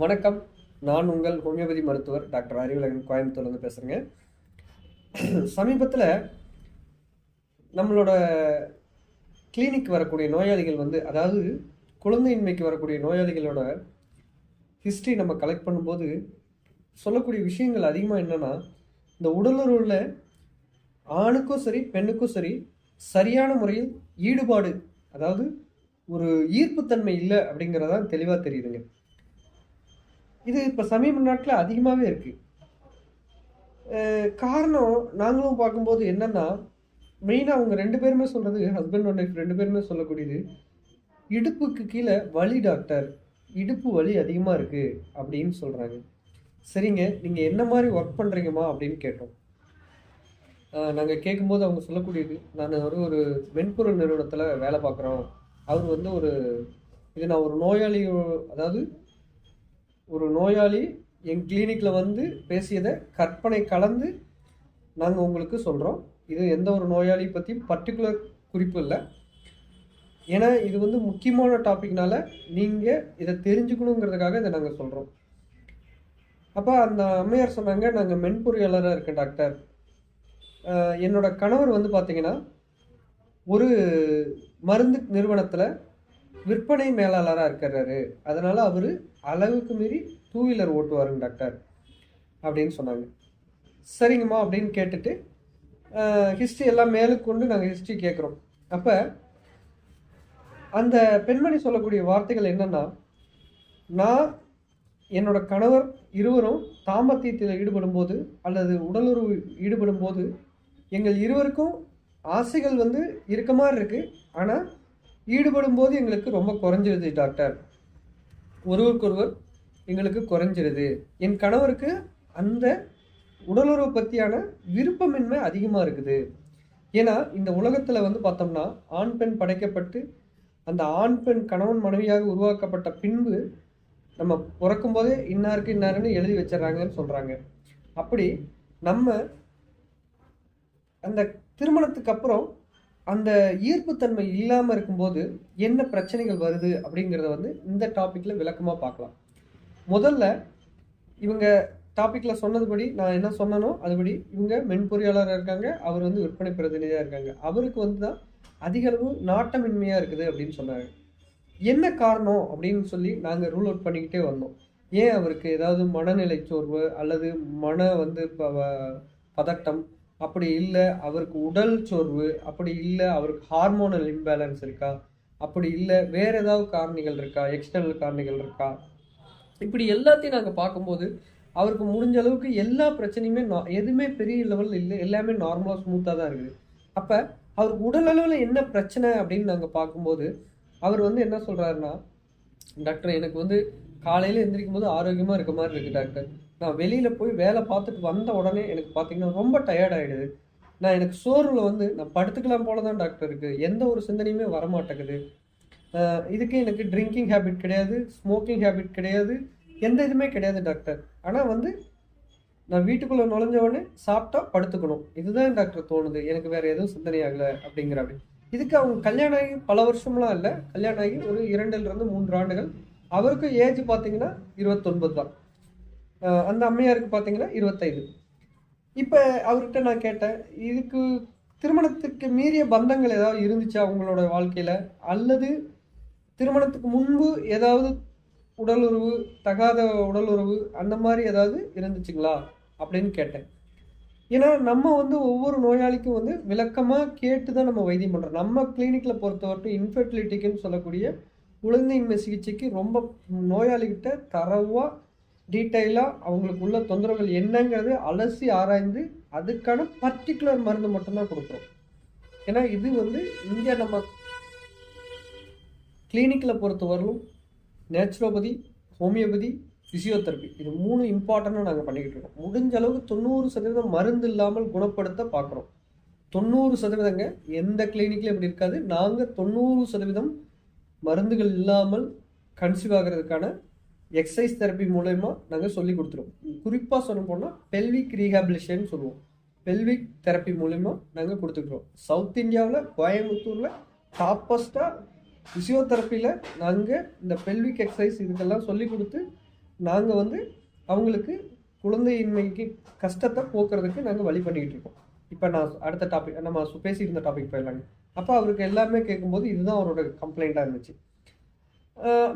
வணக்கம். நான் உங்கள் ஹோமியோபதி மருத்துவர் டாக்டர் அறிவிலகன் கோயம்புத்தூர்லேருந்து பேசுகிறேங்க சமீபத்தில் நம்மளோட கிளினிக் வரக்கூடிய நோயாளிகள் வந்து அதாவது குழந்தையின்மைக்கு வரக்கூடிய நோயாளிகளோட ஹிஸ்ட்ரி நம்ம கலெக்ட் பண்ணும்போது சொல்லக்கூடிய விஷயங்கள் அதிகமாக என்னென்னா இந்த உடலுறவில் ஆணுக்கும் சரி பெண்ணுக்கும் சரி சரியான முறையில் ஈடுபாடு அதாவது ஒரு ஈர்ப்புத்தன்மை இல்லை அப்படிங்கிறதான் தெளிவாக தெரியுதுங்க. இது இப்போ சமீப நாட்டில் அதிகமாகவே இருக்குது காரணம் நாங்களும் பார்க்கும்போது என்னென்னா மெயினாக அவங்க ரெண்டு பேருமே சொல்கிறது ஹஸ்பண்ட் அண்ட் ஒய்ஃப் ரெண்டு பேருமே சொல்லக்கூடியது இடுப்புக்கு கீழே வலி டாக்டர் இடுப்பு வலி அதிகமாக இருக்குது அப்படின்னு சொல்கிறாங்க சரிங்க நீங்கள் என்ன மாதிரி ஒர்க் பண்ணுறீங்கம்மா அப்படின்னு கேட்டோம். நாங்கள் கேட்கும்போது அவங்க சொல்லக்கூடியது நான் ஒரு ஒரு மென்பொருள் நிறுவனத்தில் வேலை பார்க்குறோம். அவர் வந்து ஒரு இது நான் ஒரு நோயாளி அதாவது ஒரு நோயாளி எங்கள் கிளினிக்கில் வந்து பேசியதை கற்பனை கலந்து நாங்கள் உங்களுக்கு சொல்கிறோம் இது எந்த ஒரு நோயாளி பற்றியும் பர்டிகுலர் குறிப்பு இல்லை. ஏன்னா இது வந்து முக்கியமான டாபிக்னால நீங்கள் இதை தெரிஞ்சுக்கணுங்கிறதுக்காக இதை நாங்கள் சொல்கிறோம் அப்போ அந்த அம்மையார் சொன்னாங்க நாங்கள் மென்பொறியாளராக இருக்கேன் டாக்டர். என்னோடய என்னோட கணவர் வந்து பார்த்தீங்கன்னா ஒரு மருந்து நிறுவனத்தில் விற்பனை மேலாளராக இருக்கிறாரு. அதனால் அவர் அளவுக்கு மீறி டூ வீலர் ஓட்டுவாருங்க டாக்டர் அப்படின்னு சொன்னாங்க. சரிங்கம்மா அப்படின்னு கேட்டுட்டு ஹிஸ்ட்ரி எல்லாம் மேலுக்கு கொண்டு நாங்கள் ஹிஸ்ட்ரி கேட்குறோம் அப்போ அந்த பெண்மணி சொல்லக்கூடிய வார்த்தைகள் என்னென்னா நான் என்னோட கணவர் இருவரும் தாம்பத்தியத்தில் ஈடுபடும் போது அல்லது உடலுறவு ஈடுபடும் போது எங்கள் இருவருக்கும் ஆசைகள் வந்து இருக்க மாதிரி இருக்குது ஆனால் ஈடுபடும் போது எங்களுக்கு ரொம்ப குறைஞ்சிருது டாக்டர். ஒருவருக்கொருவர் எங்களுக்கு குறைஞ்சிருது. என் கணவருக்கு அந்த உடலுறவு பற்றியான விருப்பமின்மை அதிகமாக இருக்குது. ஏன்னா இந்த உலகத்தில் வந்து பார்த்தோம்னா ஆண் பெண் படைக்கப்பட்டு அந்த ஆண் பெண் கணவன் மனைவியாக உருவாக்கப்பட்ட பின்பு நம்ம பிறக்கும் போதே இன்னாருக்கு இன்னாருன்னு எழுதி வச்சிடறாங்கன்னு சொல்கிறாங்க அப்படி நம்ம அந்த திருமணத்துக்கு அப்புறம் அந்த ஈர்ப்புத்தன்மை இல்லாமல் இருக்கும்போது என்ன பிரச்சனைகள் வருது அப்படிங்கிறத வந்து இந்த டாப்பிக்கில் விளக்கமாக பார்க்கலாம். முதல்ல இவங்க டாப்பிக்கில் சொன்னதுபடி நான் என்ன சொன்னனோ அதுபடி இவங்க மென்பொறியாளராக இருக்காங்க அவர் வந்து விற்பனை பிரதிநிதியாக இருக்காங்க. அவருக்கு வந்து தான் அதிகளவு நாட்டமின்மையாக இருக்குது அப்படின்னு சொன்னாங்க. என்ன காரணம் அப்படின்னு சொல்லி நாங்கள் ரூல் அவுட் பண்ணிக்கிட்டே வந்தோம். ஏன் அவருக்கு ஏதாவது மனநிலை சோர்வு அல்லது மன வந்து பதட்டம் அப்படி இல்லை அவருக்கு உடல் சோர்வு அப்படி இல்லை அவருக்கு ஹார்மோனல் இம்பேலன்ஸ் இருக்கா? அப்படி இல்லை வேற ஏதாவது காரணிகள் இருக்கா? எக்ஸ்டர்னல் காரணிகள் இருக்கா? இப்படி எல்லாத்தையும் நாங்கள் பார்க்கும்போது அவருக்கு முடிஞ்ச அளவுக்கு எல்லா பிரச்சனையுமே நா- எதுவுமே பெரிய லெவலில் இல்லை எல்லாமே நார்மலாக ஸ்மூத்தாக தான் இருக்குது. அப்போ அவருக்கு உடல் அளவில் என்ன பிரச்சனை அப்படின்னு நாங்கள் பார்க்கும்போது அவர் வந்து என்ன சொல்கிறாருன்னா டாக்டர் எனக்கு வந்து காலையில் எந்திரிக்கும் போது ஆரோக்கியமாக இருக்க மாதிரி இருக்குது டாக்டர். நான் வெளியில் போய் வேலை பார்த்துட்டு வந்த உடனே எனக்கு பார்த்தீங்கன்னா ரொம்ப டயர்ட் ஆகிடுது நான் எனக்கு சோர்வில் வந்து நான் படுத்துக்கலாம் போல தான் டாக்டர் இருக்குது எந்த ஒரு சிந்தனையுமே வரமாட்டேங்குது. இதுக்கு எனக்கு ட்ரிங்கிங் ஹேபிட் கிடையாது ஸ்மோக்கிங் ஹேபிட் கிடையாது எந்த இதுவுமே கிடையாது டாக்டர் ஆனால் வந்து நான் வீட்டுக்குள்ளே நுழைஞ்ச உடனே சாப்பிட்டா படுத்துக்கணும். இதுதான் டாக்டர் தோணுது. எனக்கு வேறு எதுவும் சிந்தனை ஆகலை அப்படிங்கிற அப்படி இதுக்கு அவங்க கல்யாணம் ஆகி பல வருஷம்லாம் இல்லை. கல்யாணம் ஆகி ஒரு இரண்டுலேருந்து மூன்று ஆண்டுகள். அவருக்கு ஏஜ் பார்த்தீங்கன்னா இருபத்தொன்பது தான் அந்த அம்மையாருக்கு பார்த்தீங்கன்னா இருபத்தைந்து. இப்போ அவர்கிட்ட நான் கேட்டேன் இதுக்கு திருமணத்துக்கு மீறிய பந்தங்கள் ஏதாவது இருந்துச்சு அவங்களோட வாழ்க்கையில்? அல்லது திருமணத்துக்கு முன்பு ஏதாவது உடலுறவு தகாத உடலுறவு அந்த மாதிரி ஏதாவது இருந்துச்சுங்களா? அப்படின்னு கேட்டேன். ஏன்னா நம்ம வந்து ஒவ்வொரு நோயாளிக்கும் வந்து விளக்கமாக கேட்டு தான் நம்ம வைத்தியம் பண்ணுறோம் நம்ம கிளினிக்கில் பொறுத்தவரைக்கும் இன்ஃபர்டிலிட்டிக்குன்னு சொல்லக்கூடிய குழந்தையின்மை சிகிச்சைக்கு ரொம்ப நோயாளிகிட்ட தரவாக டீட்டெயிலாக அவங்களுக்கு உள்ள தொந்தரவுகள் என்னங்கிறது அலசி ஆராய்ந்து அதுக்கான பர்டிகுலர் மருந்து மட்டும்தான் கொடுக்குறோம். ஏன்னா இது வந்து இங்கே நம்ம கிளினிக்கில் பொறுத்தவரையிலும் நேச்சுரோபதி ஹோமியோபதி ஃபிசியோதெரப்பி இது மூணு இம்பார்ட்டண்ட்டாக நாங்கள் பண்ணிக்கிட்டு இருக்கோம். முடிஞ்ச அளவுக்கு தொண்ணூறு சதவீதம் மருந்து இல்லாமல் குணப்படுத்த பார்க்குறோம் தொண்ணூறு சதவீதங்க எந்த கிளினிக்லையும் இப்படி இருக்காது. நாங்கள் தொண்ணூறு சதவீதம் மருந்துகள் இல்லாமல் கன்சீவ் ஆகிறதுக்கான எக்ஸசைஸ் தெரப்பி மூலயமா நாங்கள் சொல்லி கொடுத்துருவோம். குறிப்பாக சொல்ல போனால் பெல்விக் ரீஹாபிலிஷன் சொல்லுவோம். பெல்விக் தெரப்பி மூலயமா நாங்கள் கொடுத்துக்கிறோம். சவுத் இந்தியாவில் கோயம்புத்தூரில் டாப்பஸ்ட்டாக ஃபிசியோதெரப்பியில் நாங்கள் இந்த பெல்விக் எக்ஸசைஸ் இதுக்கெல்லாம் சொல்லி கொடுத்து நாங்கள் வந்து அவங்களுக்கு குழந்தையின்மைக்கு கஷ்டத்தை போக்குறதுக்கு நாங்கள் வழி பண்ணிக்கிட்டு இருக்கோம். இப்போ நான் அடுத்த டாபிக் நம்ம பேசியிருந்த டாபிக் போயிடலாங்க. அப்போ அவருக்கு எல்லாமே கேட்கும்போது இதுதான் அவரோட கம்ப்ளைண்ட்டாக இருந்துச்சு.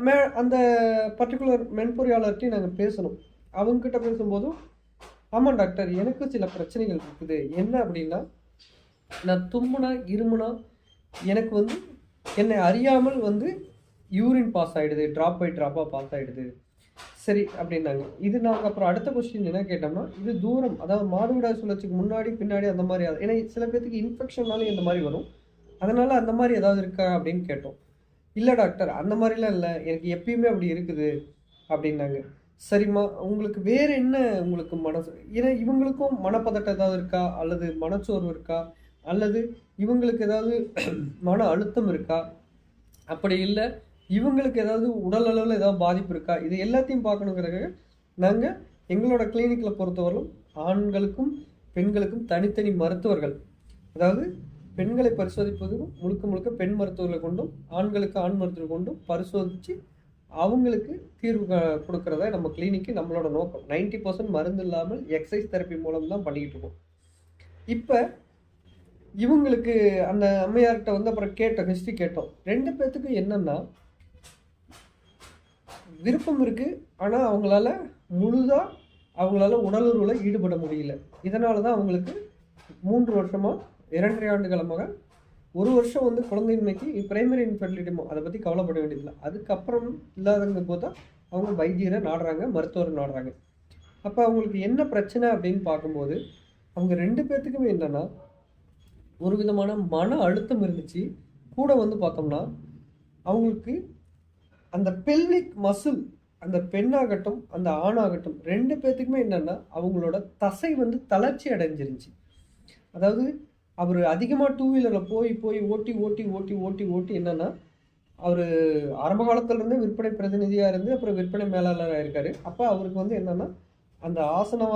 மே அந்த பர்டிகுலர் மென்பொறியாளர்கிட்டையும் நாங்கள் பேசணும். அவங்கக்கிட்ட பேசும்போதும் ஆமாம் டாக்டர் எனக்கு சில பிரச்சனைகள் இருக்குது. என்ன அப்படின்னா நான் தும்முனா இருமுனா எனக்கு வந்து என்னை அறியாமல் வந்து யூரின் பாஸ் ஆகிடுது ட்ராப் பை ட்ராப்பாக பாஸ் ஆகிடுது சரி அப்படின்னாங்க. இது நாங்கள் அப்புறம் அடுத்த கொஸ்டின் என்ன கேட்டோம்னா இது தூரம். அதாவது மாதவிடாய் சுழற்சிக்கு முன்னாடி பின்னாடி அந்த மாதிரி ஏன்னா சில பேர்த்துக்கு இன்ஃபெக்ஷன்னாலே இந்த மாதிரி வரும். அதனால் அந்த மாதிரி ஏதாவது இருக்கா அப்படின்னு கேட்டோம். இல்லை டாக்டர் அந்த மாதிரிலாம் இல்லை. எனக்கு எப்பயுமே அப்படி இருக்குது அப்படின்னாங்க. சரிம்மா உங்களுக்கு வேறு என்ன உங்களுக்கு மனசு ஏன்னா இவங்களுக்கும் மனப்பதட்டம் ஏதாவது இருக்கா? அல்லது மனச்சோர்வு இருக்கா? அல்லது இவங்களுக்கு ஏதாவது மன அழுத்தம் இருக்கா? அப்படி இல்லை. இவங்களுக்கு ஏதாவது உடல் அளவில் ஏதாவது பாதிப்பு இருக்கா? இது எல்லாத்தையும் பார்க்கணுங்கிறதுக்காக நாங்கள் எங்களோட கிளினிக்கில் பொறுத்தவரையிலும் ஆண்களுக்கும் பெண்களுக்கும் தனித்தனி மருத்துவர்கள் அதாவது பெண்களை பரிசோதிப்பதும் முழுக்க முழுக்க பெண் மருத்துவர்களை கொண்டும் ஆண்களுக்கு ஆண் மருத்துவர்கள் கொண்டும் பரிசோதித்து அவங்களுக்கு தீர்வு க- கொடுக்கறதா நம்ம கிளினிக்கு நம்மளோட நோக்கம். 90% பர்சன்ட் மருந்து இல்லாமல் எக்ஸசைஸ் தெரப்பி மூலம் தான் பண்ணிக்கிட்டு இருக்கோம். இப்போ இவங்களுக்கு அந்த அம்மையார்கிட்ட வந்து அப்புறம் கேட்டோம் ஹிஸ்ட்ரி கேட்டோம். ரெண்டு பேர்த்துக்கு என்னென்னா விருப்பம் இருக்குது ஆனால் அவங்களால முழுதாக அவங்களால உடலுறவில் ஈடுபட முடியல. இதனால தான் அவங்களுக்கு மூன்று வருஷமாக இரண்டரை ஆண்டு காலமாக ஒரு வருஷம் வந்து குழந்தையின்மைக்கு பிரைமரி இன்ஃபர்டிலிட்டி அதை பற்றி கவலைப்பட வேண்டியதில்லை. அதுக்கப்புறம் இல்லாதவங்க போதா அவங்க வைத்தியரை நாடுறாங்க மருத்துவரை நாடுறாங்க. அப்போ அவங்களுக்கு என்ன பிரச்சனை அப்படின்னு பார்க்கும்போது அவங்க ரெண்டு பேர்த்துக்குமே என்னன்னா ஒரு விதமான மன அழுத்தம் இருந்துச்சு. கூட வந்து பார்த்தோம்னா அவங்களுக்கு அந்த பெல்விக் மசில் அந்த பெண்ணாகட்டும் அந்த ஆணாகட்டும் ரெண்டு பேர்த்துக்குமே என்னென்னா அவங்களோட தசை வந்து தளர்ச்சி அடைஞ்சிருந்துச்சு. அதாவது அவர் அதிகமாக டூ வீலரில் போய் போய் ஓட்டி ஓட்டி ஓட்டி ஓட்டி ஓட்டி என்னென்னா அவர் ஆரம்ப காலத்துலேருந்தே விற்பனை பிரதிநிதியாக இருந்து அப்புறம் விற்பனை மேலாளராக இருக்கார். அப்போ அவருக்கு வந்து என்னென்னா அந்த ஆசன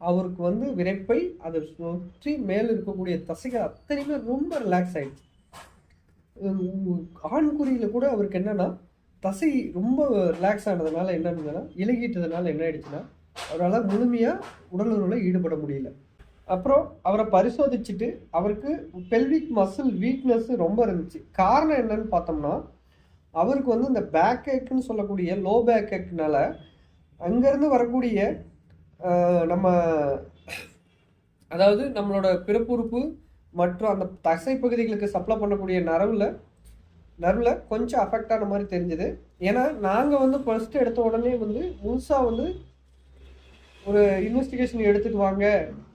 அவருக்கு வந்து விரைப்பை அதை சுற்றி மேலே இருக்கக்கூடிய தசைகள் அத்தனையுமே ரொம்ப ரிலாக்ஸ் ஆயிடுச்சு. ஆண்குறியில் கூட அவருக்கு என்னென்னா தசை ரொம்ப ரிலாக்ஸ் ஆனதுனால என்ன இருந்ததுன்னா இலகிட்டதுனால என்ன ஆயிடுச்சுன்னா அவரால் முழுமையாக உடலுறவில் ஈடுபட முடியல. அப்புறம் அவரை பரிசோதிச்சுட்டு அவருக்கு பெல்விக் மசில் வீக்னஸ் ரொம்ப இருந்துச்சு. காரணம் என்னன்னு பார்த்தோம்னா அவருக்கு வந்து இந்த பேக் ஏக்குன்னு சொல்லக்கூடிய லோ பேக் ஏக்குனால அங்கேருந்து வரக்கூடிய நம்ம அதாவது நம்மளோட பிறப்புறுப்பு மற்றும் அந்த தசை பகுதிகளுக்கு சப்ளை பண்ணக்கூடிய நரவில் நரவில் கொஞ்சம் அஃபெக்ட் ஆன மாதிரி தெரிஞ்சுது. ஏன்னா நாங்கள் வந்து ஃபர்ஸ்ட் எடுத்த உடனே வந்து முழுசாக வந்து ஒரு இன்வெஸ்டிகேஷன் எடுத்துட்டு வாங்க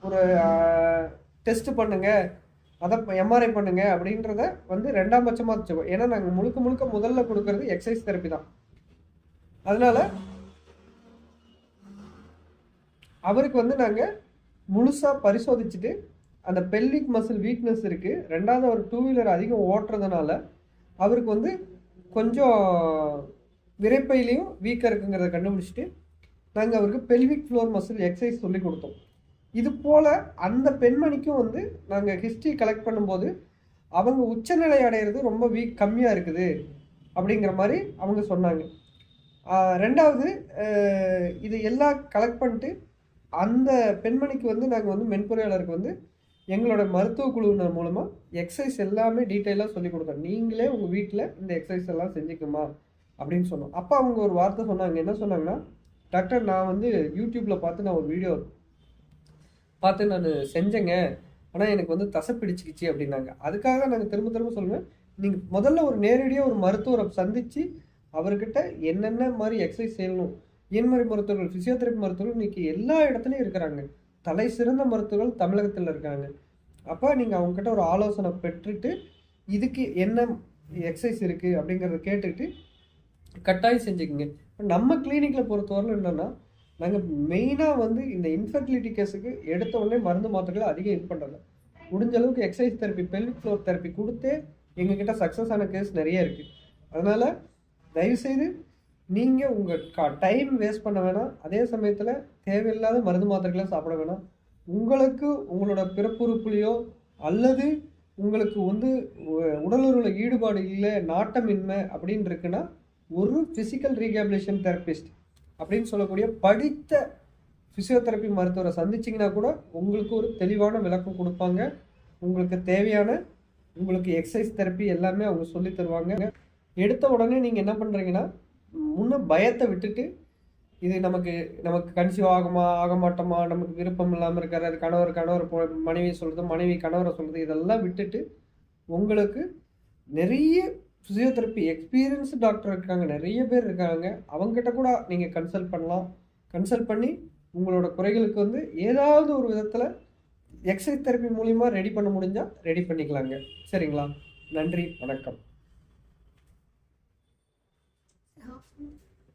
ஒரு டெஸ்ட் பண்ணுங்க அதை எம்ஆர்ஐ பண்ணுங்க அப்படின்றத வந்து ரெண்டாம் பட்சமாக வச்சுக்கோம் ஏன்னா நாங்கள் முழுக்க முழுக்க முதல்ல கொடுக்கறது எக்ஸசைஸ் தெரப்பி தான். அதனால அவருக்கு வந்து நாங்கள் முழுசாக பரிசோதிச்சுட்டு அந்த பெல்லிக் மசில் வீக்னஸ் இருக்குது ரெண்டாவது அவர் டூ வீலர் அதிகம் ஓட்டுறதுனால அவருக்கு வந்து கொஞ்சம் விரைப்பையிலையும் வீக்காக இருக்குங்கிறத கண்டுபிடிச்சிட்டு நாங்கள் அவருக்கு பெல்விக் ஃப்ளோர் மசில் எக்ஸசைஸ் சொல்லி கொடுத்தோம். இது போல் அந்த பெண்மணிக்கும் வந்து நாங்கள் ஹிஸ்ட்ரி கலெக்ட் பண்ணும்போது அவங்க உச்சநிலை அடையிறது ரொம்ப வீக் கம்மியாக இருக்குது அப்படிங்கிற மாதிரி அவங்க சொன்னாங்க. ரெண்டாவது இது எல்லாம் கலெக்ட் பண்ணிட்டு அந்த பெண்மணிக்கு வந்து நாங்கள் வந்து மென்பொறியாளருக்கு வந்து எங்களோட மருத்துவ குழுவினர் மூலமாக எக்ஸசைஸ் எல்லாமே டீட்டெயிலாக சொல்லி கொடுத்தோம். நீங்களே உங்கள் வீட்டில் இந்த எக்ஸசைஸ் எல்லாம் செஞ்சுக்குமா அப்படின்னு சொன்னோம். அப்போ அவங்க ஒரு வார்த்தை சொன்னாங்க. என்ன சொன்னாங்கன்னா டாக்டர் நான் வந்து யூடியூப்பில் பார்த்து நான் ஒரு வீடியோ பார்த்து நான் செஞ்சேங்க. ஆனால் எனக்கு வந்து தசை பிடிச்சிக்கிச்சு அப்படின்னாங்க. அதுக்காக நாங்கள் திரும்ப திரும்ப சொல்லுவேன். நீங்கள் முதல்ல ஒரு நேரடியாக ஒரு மருத்துவரை சந்தித்து அவர்கிட்ட என்னென்ன மாதிரி எக்ஸசைஸ் செய்யணும்? இயன்முறை மருத்துவர்கள் ஃபிசியோதெரப்பி மருத்துவர்கள் இன்றைக்கி எல்லா இடத்துலையும் இருக்கிறாங்க. தலை சிறந்த மருத்துவர்கள் தமிழகத்தில் இருக்காங்க. அப்போ நீங்கள் அவங்ககிட்ட ஒரு ஆலோசனை பெற்றுட்டு இதுக்கு என்ன எக்ஸசைஸ் இருக்குது அப்படிங்கிறத கேட்டுக்கிட்டு கட்டாயம் செஞ்சுக்கோங்க. நம்ம கிளினிக்கில் பொறுத்தவரையில் என்னென்னா நாங்கள் மெயினாக வந்து இந்த இன்ஃபர்டிலிட்டி கேஸுக்கு எடுத்த உடனே மருந்து மாத்திரைகளை அதிகம் இது பண்ணுறதில்ல முடிஞ்ச அளவுக்கு exercise therapy pelvic floor therapy கொடுத்தே எங்ககிட்ட சக்ஸஸ் ஆன கேஸ் நிறைய இருக்குது அதனால் தயவுசெய்து நீங்கள் உங்கள் கா டைம் வேஸ்ட் பண்ண வேணாம். அதே சமயத்தில் தேவையில்லாத மருந்து மாத்திரைகளை சாப்பிட வேணாம். உங்களுக்கு உங்களோட பிறப்புறுப்புலையோ அல்லது உங்களுக்கு வந்து உடலுறவில் ஈடுபாடு இல்லை நாட்டமின்மை அப்படின்னு இருக்குன்னா ஒரு ஃபிசிக்கல் ரீஹாபிலேஷன் தெரபிஸ்ட் அப்படின்னு சொல்லக்கூடிய படித்த ஃபிசியோதெரப்பி மருத்துவரை சந்திச்சிங்கன்னா கூட உங்களுக்கு ஒரு தெளிவான விளக்கம் கொடுப்பாங்க. உங்களுக்கு தேவையான உங்களுக்கு எக்ஸசைஸ் தெரப்பி எல்லாமே அவங்க சொல்லி தருவாங்க. எடுத்த உடனே நீங்கள் என்ன பண்ணுறீங்கன்னா முன்ன பயத்தை விட்டுட்டு இது நமக்கு நமக்கு கன்சீவ் ஆகுமா ஆக மாட்டோமா நமக்கு விருப்பம் இல்லாமல் இருக்கிற கணவர் கணவர் போ மனைவி சொல்கிறது மனைவி கணவரை சொல்கிறது இதெல்லாம் விட்டுட்டு உங்களுக்கு நிறைய ஃபிசியோதெரப்பி எக்ஸ்பீரியன்ஸ் டாக்டர் இருக்காங்க நிறைய பேர் இருக்காங்க. அவங்ககிட்ட கூட நீங்கள் கன்சல்ட் பண்ணலாம். கன்சல்ட் பண்ணி உங்களோட குறைகளுக்கு வந்து ஏதாவது ஒரு விதத்தில் எக்ஸசைஸ் தெரப்பி மூலிமா ரெடி பண்ண முடிஞ்சால் ரெடி பண்ணிக்கலாங்க. சரிங்களா? நன்றி வணக்கம்.